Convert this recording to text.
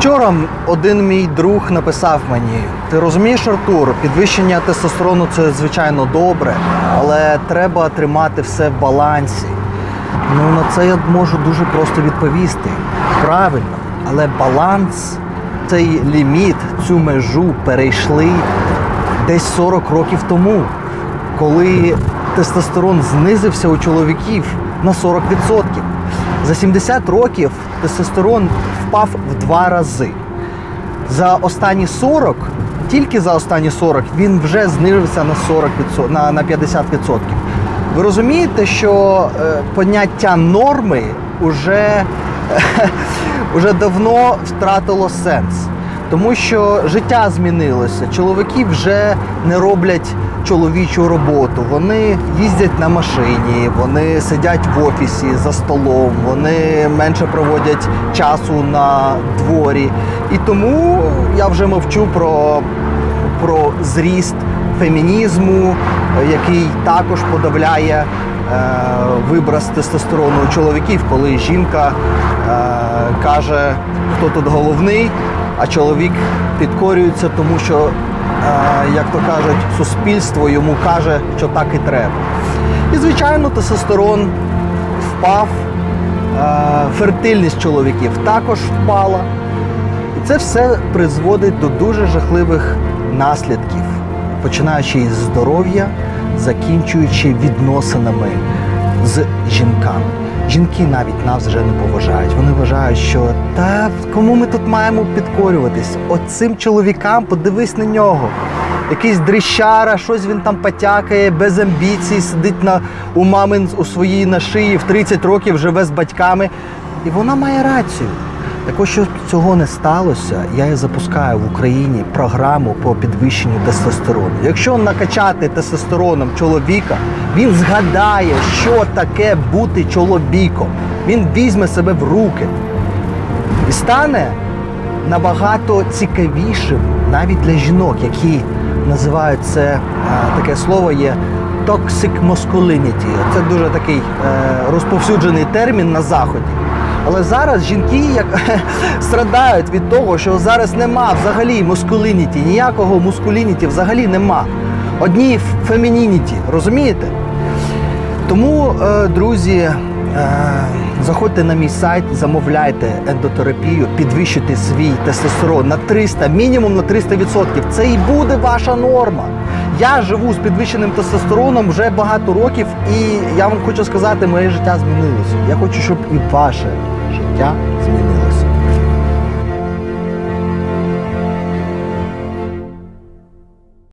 Вчора один мій друг написав мені: ти розумієш, Артур, підвищення тестостерону це звичайно добре, але треба тримати все в балансі. Ну на це я можу дуже просто відповісти. Правильно, але баланс, цей ліміт, цю межу перейшли десь 40 років тому, коли тестостерон знизився у чоловіків на 40%. За 70 років тестостерон впав в два рази. За останні 40, тільки за останні 40, він вже знизився на 40%, на, на 50%. Ви розумієте, що е, поняття норми уже, уже давно втратило сенс. Тому що життя змінилося. Чоловіки вже не роблять чоловічу роботу. Вони їздять на машині, вони сидять в офісі за столом, вони менше проводять часу на дворі. І тому я вже мовчу про, про зріст фемінізму, який також подавляє е, виброс тестостерону у чоловіків, коли жінка е, каже, хто тут головний, а чоловік підкорюється, тому що, як то кажуть, суспільство йому каже, що так і треба. І, звичайно, тестостерон впав, е, фертильність чоловіків також впала. І це все призводить до дуже жахливих наслідків, починаючи із здоров'я, закінчуючи відносинами з жінками. Жінки навіть нас вже не поважають. Вони вважають, що та кому ми тут маємо підкорюватись? Оцим чоловікам подивись на нього. Якийсь дрищара, щось він там потякає, без амбіцій, сидить на, у мамин у своїй на шиї в 30 років, живе з батьками. І вона має рацію. Так ось, щоб цього не сталося, я запускаю в Україні програму по підвищенню тестостерону. Якщо накачати тестостероном чоловіка, він згадає, що таке бути чоловіком. Він візьме себе в руки і стане набагато цікавішим навіть для жінок, які називають це таке слово є toxic masculinity. Це дуже такий е, розповсюджений термін на заході. Але зараз жінки як страдають від того, що зараз нема взагалі мускулініті, ніякого мускулініті взагалі нема. Одні фемінініті, розумієте? Тому, е, друзі, е, заходьте на мій сайт, замовляйте ендотерапію, підвищуйте свій тестостерон на 300, мінімум на 300%. Це і буде ваша норма. Я живу з підвищеним тестостероном вже багато років, і я вам хочу сказати, моє життя змінилося. Я хочу, щоб і ваше життя